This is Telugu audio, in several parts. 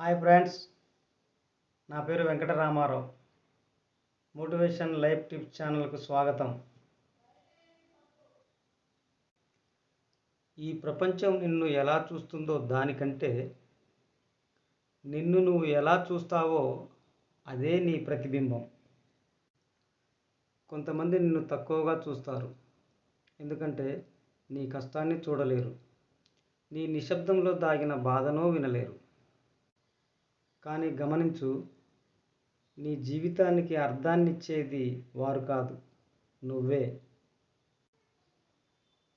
హాయ్ ఫ్రెండ్స్ నా పేరు వెంకటరామారావు. మోటివేషన్ లైఫ్ టిప్స్ ఛానల్కు స్వాగతం. ఈ ప్రపంచం నిన్ను ఎలా చూస్తుందో దానికంటే నిన్ను నువ్వు ఎలా చూస్తావో అదే నీ ప్రతిబింబం. కొంతమంది నిన్ను తక్కువగా చూస్తారు. ఎందుకంటే నీ కష్టాన్ని చూడలేరు. నీ నిశ్శబ్దంలో దాగిన బాధనో వినలేరు. కానీ గమనించు నీ జీవితానికి అర్థాన్నిచ్చేది వారు కాదు నువ్వే.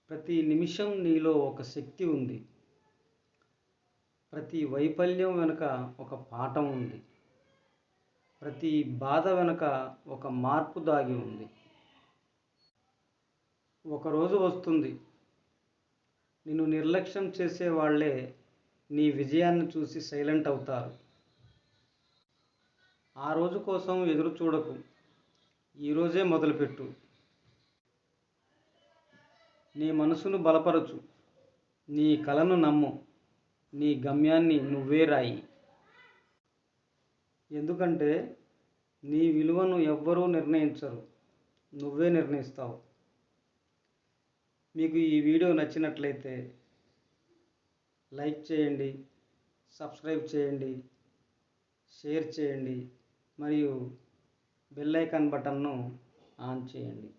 ప్రతి నిమిషం నీలో ఒక శక్తి ఉంది. ప్రతి వైఫల్యం వెనుక ఒక పాఠం ఉంది. ప్రతి బాధ వెనుక ఒక మార్పు దాగి ఉంది. ఒకరోజు వస్తుంది. నిన్ను నిర్లక్ష్యం చేసే వాళ్ళే నీ విజయాన్ని చూసి సైలెంట్ అవుతారు. ఆ రోజు కోసం ఎదురు చూడకు. ఈరోజే మొదలుపెట్టు. నీ మనసును బలపరచు. నీ కలను నమ్ము. నీ గమ్యాన్ని నువ్వే రాయి. ఎందుకంటే నీ విలువను ఎవ్వరూ నిర్ణయించరు. నువ్వే నిర్ణయిస్తావు. మీకు ఈ వీడియో నచ్చినట్లయితే లైక్ చేయండి సబ్స్క్రైబ్ చేయండి షేర్ చేయండి. మరియు బెల్ ఐకాన్ బటన్ను ఆన్ చేయండి.